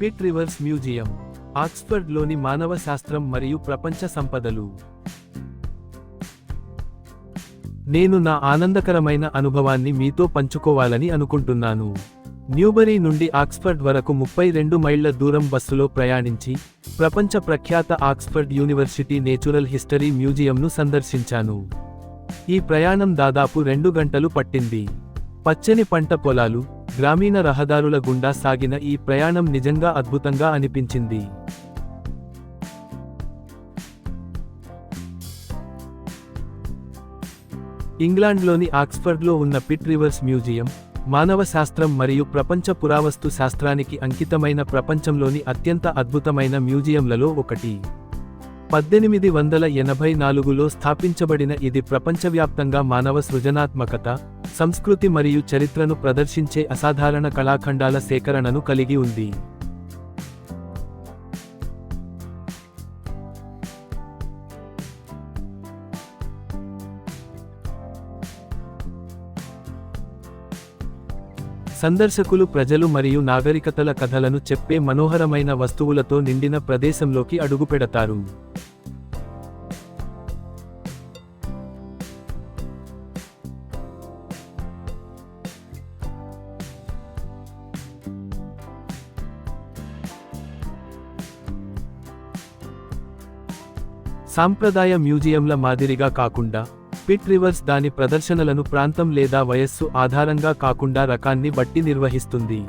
Pit reverse museum ఆక్స్ఫర్డ్లోని మానవ శాస్త్రం మరియు ప్రపంచ సంపదలు. నేను నా ఆనందకరమైన అనుభవాన్ని మీతో పంచుకోవాలని అనుకుంటున్నాను. న్యూబరీ నుండి ఆక్స్ఫర్డ్ వరకు ముప్పై రెండు మైళ్ళ దూరం బస్సులో ప్రయాణించి ప్రపంచ ప్రఖ్యాత ఆక్స్ఫర్డ్ యూనివర్సిటీ నేచురల్ హిస్టరీ మ్యూజియంను సందర్శించాను. ఈ ప్రయాణం దాదాపు రెండు గంటలు పట్టింది. పచ్చని పంట పొలాలు గ్రామీణ రహదారుల గుండా సాగిన ఈ ప్రయాణం నిజంగా అద్భుతంగా అనిపించింది. ఇంగ్లాండ్లోని ఆక్స్ఫర్డ్లో ఉన్న పిట్ రివర్స్ మ్యూజియం మానవ శాస్త్రం మరియు ప్రపంచ పురావస్తు శాస్త్రానికి అంకితమైన ప్రపంచంలోని అత్యంత అద్భుతమైన మ్యూజియంలలో ఒకటి. పద్దెనిమిది వందల ఎనభై నాలుగులో స్థాపించబడిన ఇది ప్రపంచవ్యాప్తంగా మానవ సృజనాత్మకత సంస్కృతి మరియు చరిత్రను ప్రదర్శించే అసాధారణ కళాఖండాల సేకరణను కలిగి ఉంది. సందర్శకులు ప్రజలు మరియు నాగరికతల కథలను చెప్పే మనోహరమైన వస్తువులతో నిండిన ప్రదేశంలోకి అడుగుపెడతారు. సాంప్రదాయ మ్యూజియంల మాదిరిగా కాకుండా పిట్ రివర్స్ దాని ప్రదర్శనలను ప్రాంతం లేదా వయస్సు ఆధారంగా కాకుండా రకాన్ని బట్టి నిర్వహిస్తుంది.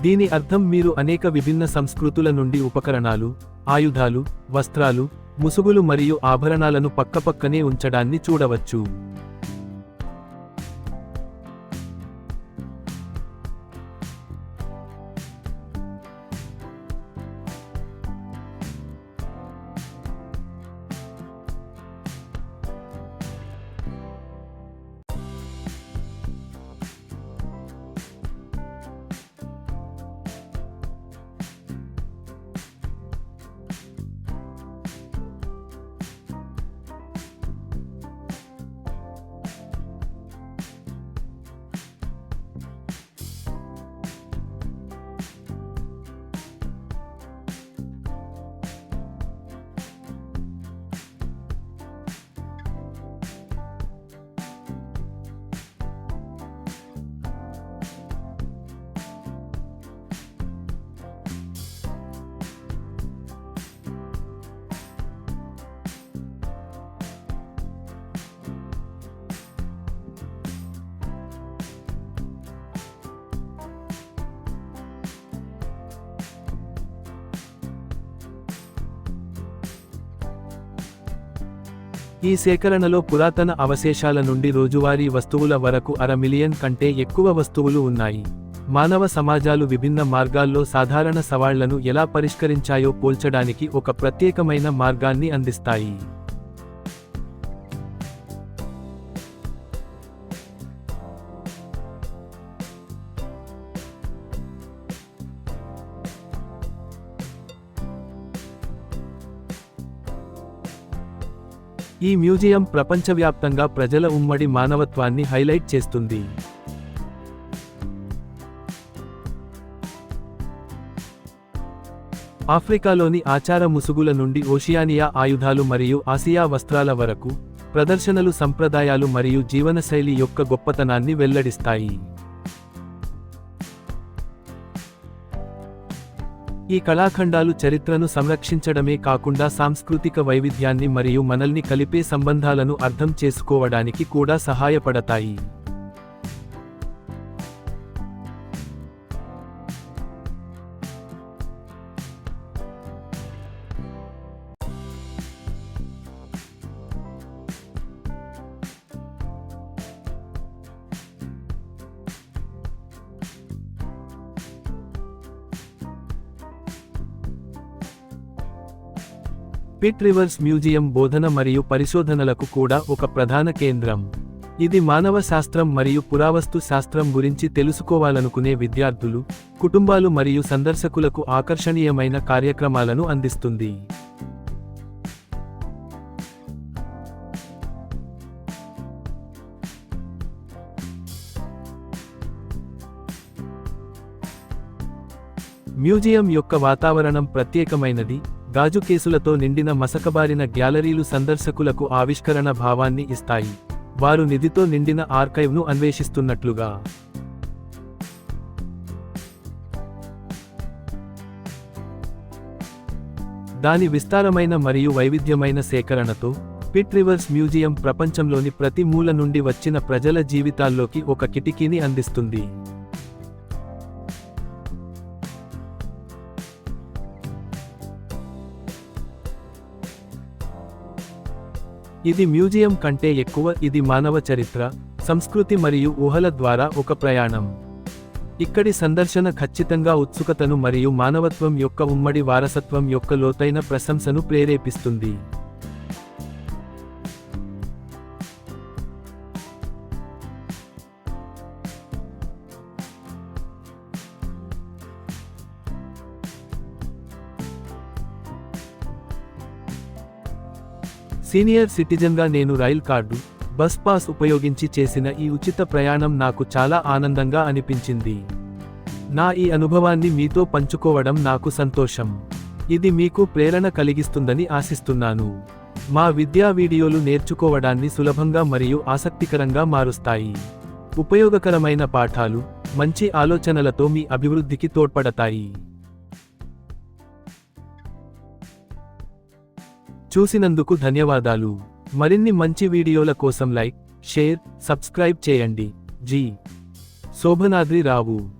దీని అర్థం మీరు అనేక విభిన్న సంస్కృతుల నుండి ఉపకరణాలు ఆయుధాలు వస్త్రాలు ముసుగులు మరియు ఆభరణాలను పక్కపక్కనే ఉంచడాన్ని చూడవచ్చు. ఈ సేకరణలో పురాతన అవశేషాల నుండి రోజువారీ వస్తువుల వరకు అర మిలియన్ కంటే ఎక్కువ వస్తువులు ఉన్నాయి. మానవ సమాజాలు విభిన్న మార్గాల్లో సాధారణ సవాళ్ళను ఎలా పరిష్కరించాయో పోల్చడానికి ఒక ప్రత్యేకమైన మార్గాన్ని అందిస్తాయి. ఈ మ్యూజియం ప్రపంచవ్యాప్తంగా ప్రజల ఉమ్మడి మానవత్వాన్ని హైలైట్ చేస్తుంది. ఆఫ్రికాలోని ఆచార ముసుగుల నుండి ఓషియానియా ఆయుధాలు మరియు ఆసియా వస్త్రాల వరకు ప్రదర్శనలు సంప్రదాయాలు మరియు జీవనశైలి యొక్క గొప్పతనాన్ని వెల్లడిస్తాయి. ఈ కళాఖండాలు చరిత్రను సంరక్షించడమే కాకుండా సాంస్కృతిక వైవిధ్యాన్ని మరియు మనల్ని కలిపే సంబంధాలను అర్థం చేసుకోవడానికి కూడా సహాయపడతాయి. పిట్ రివర్స్ మ్యూజియం బోధన మరియు పరిశోధనలకు కూడా ఒక ప్రధాన కేంద్రం. ఇది మానవ శాస్త్రం మరియు పురావస్తు శాస్త్రం గురించి తెలుసుకోవాలనుకునే విద్యార్థులు కుటుంబాలు మరియు సందర్శకులకు ఆకర్షణీయమైన కార్యక్రమాలను అందిస్తుంది. మ్యూజియం యొక్క వాతావరణం ప్రత్యేకమైనది గాజు కేసులతో నిండిన మసకబారిన గ్యాలరీలు సందర్శకులకు ఆవిష్కరణ భావాన్ని ఇస్తాయి. వారు నిధితో నిండిన ఆర్కైవ్ను అన్వేషిస్తున్నట్లుగా. దాని విస్తారమైన మరియు వైవిధ్యమైన సేకరణతో పిట్ రివర్స్ మ్యూజియం ప్రపంచంలోని ప్రతి మూల నుండి వచ్చిన ప్రజల జీవితాల్లోకి ఒక కిటికీని అందిస్తుంది. ఇది మ్యూజియం కంటే ఎక్కువ ఇది మానవ చరిత్ర సంస్కృతి మరియు ఊహల ద్వారా ఒక ప్రయాణం. ఇక్కడి సందర్శన ఖచ్చితంగా ఉత్సుకతను మరియు మానవత్వం యొక్క ఉమ్మడి వారసత్వం యొక్క లోతైన ప్రశంసను ప్రేరేపిస్తుంది. సీనియర్ సిటిజన్గా నేను రైల్ కార్డు బస్ పాస్ ఉపయోగించి చేసిన ఈ ఉచిత ప్రయాణం నాకు చాలా ఆనందంగా అనిపించింది. నా ఈ అనుభవాన్ని మీతో పంచుకోవడం నాకు సంతోషం. ఇది మీకు ప్రేరణ కలిగిస్తుందని ఆశిస్తున్నాను. మా విద్యా వీడియోలు నేర్చుకోవడాన్ని సులభంగా మరియు ఆసక్తికరంగా మారుస్తాయి. ఉపయోగకరమైన పాఠాలు మంచి ఆలోచనలతో మీ అభివృద్ధికి తోడ్పడతాయి. చూసినందుకు ధన్యవాదాలు. మరిన్ని మంచి వీడియోల కోసం లైక్ షేర్ సబ్స్క్రైబ్ చేయండి. జీ. శోభనాద్రి రావు.